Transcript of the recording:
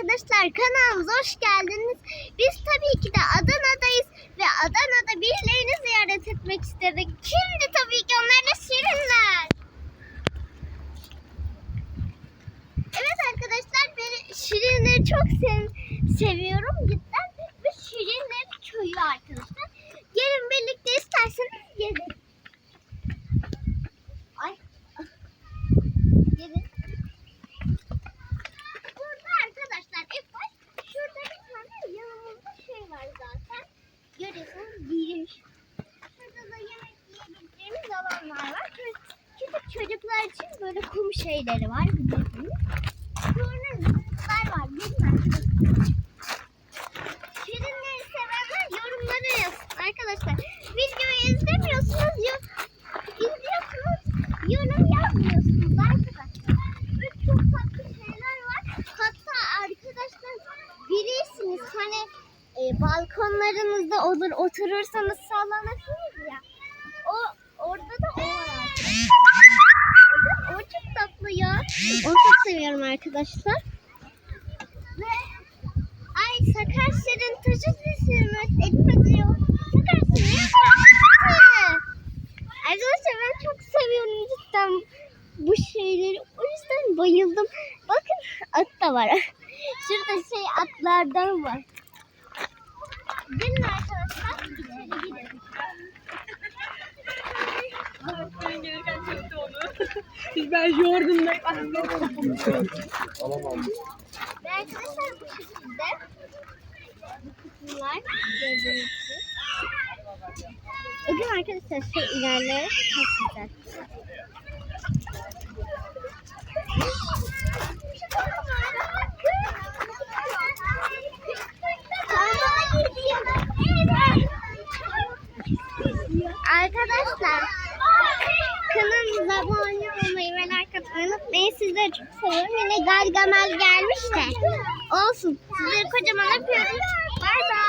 arkadaşlar kanalımıza hoş geldiniz. Biz tabii ki de Adana'dayız ve Adana'da birilerini ziyaret etmek istedik. Şimdi tabii ki onlar da Şirinler. Evet arkadaşlar ben Şirinleri çok sev- seviyorum cidden. Ve Şirinler köyü arkadaşlar. Gelin birlikte isterseniz gelin. Ay. Gelin. Burada arkadaşlar ilk baş şurada bir tane yanımızda şey var zaten. Görüyorsunuz giriş. Da yemek yiyebileceğimiz alanlar var. Küçük, çocuklar için böyle kum şeyleri var biliyorsunuz. Sonra zıplar var. Gelin arkadaşlar. Şirinleri sevenler yorumlara yazsın arkadaşlar. Videoyu izlemiyorsunuz yok. İzliyorsunuz yorum yazmıyorsunuz arkadaşlar. Ve çok tatlı şeyler var. Hatta arkadaşlar bilirsiniz hani e, balkonlarınızda olur oturursanız sallanırsınız ya. O orada da o var arkadaşlar. O çok tatlı ya. Onu çok seviyorum arkadaşlar. Ve ay sakar şirin taşı düşürmüş. Elim acıyor. Sakar şirin. Arkadaşlar ben çok seviyorum cidden bu şeyleri. O yüzden bayıldım. Bakın at da var. Şurada şey atlardan var. Gelin arkadaşlar içeri gidelim. Ben gelirken çekti onu. ben yordum da. Alamam. Ve arkadaşlar bu şekilde bu kısımlar gördüğünüz gibi. Bakın arkadaşlar şey ilerleyerek çok güzel. Arkadaşlar kanalımıza abone olmayı ve like atmayı unutmayın. Çok seviyorum. Yine Gargamel gelmiş de. Olsun. Sizleri kocaman öpüyorum. Bay bay.